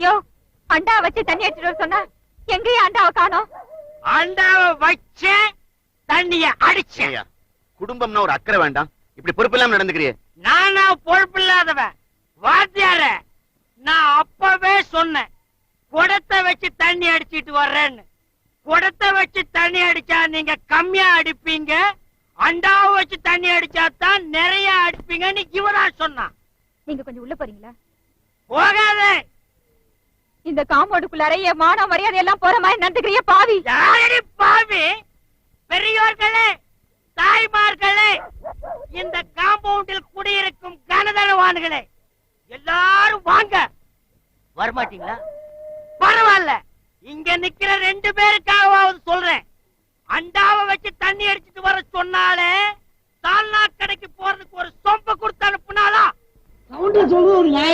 யோ அண்டா வச்சு தண்ணி வர சொன்னா எங்கேயும் அண்டாவை காணோம்? அண்டாவ வச்சு தண்ணிய அடிச்சேன். குடும்பம்னா ஒரு அக்கறை வேண்டாம். இப்படி பொறுப்பில்லாம நடந்துக்கிறியே. நானா பொறுப்பில்லாதவன் வாத்தியார நான் அப்பவே சொன்னேன். குடத்தை வச்சு தண்ணி அடிச்சிட்டு வர்றேன்னு. குடத்தை வச்சு தண்ணி அடிச்சா நீங்க கம்மியா அடிப்பீங்க. அண்டாவை வச்சு தண்ணி அடிச்சா தான் நிறைய அடிப்பீங்கன்னு இவரா சொன்னான். நீங்க கொஞ்சம் உள்ள போறீங்களா? போகாதே! இந்த காம்பவுண்டுக்குள்ளார என் மான மரியாதை எல்லாம் போற மாதிரி நடந்துக்கிறிய பாவி! யாரடி பாவி? பெரியோர்களே தாய்மார்களே இந்த காம்பவுண்டில் குடியிருக்கும் கனதனவான்களே எல்லாரும் வாங்க! வரமாட்டீங்களா? பரவாயில்ல. இங்க நிக்கிற ரெண்டு பேருக்காகவாவது சொல்றேன். அண்டாவை வச்சு தண்ணி அடிச்சிட்டு வர சொன்னாலே 走路难。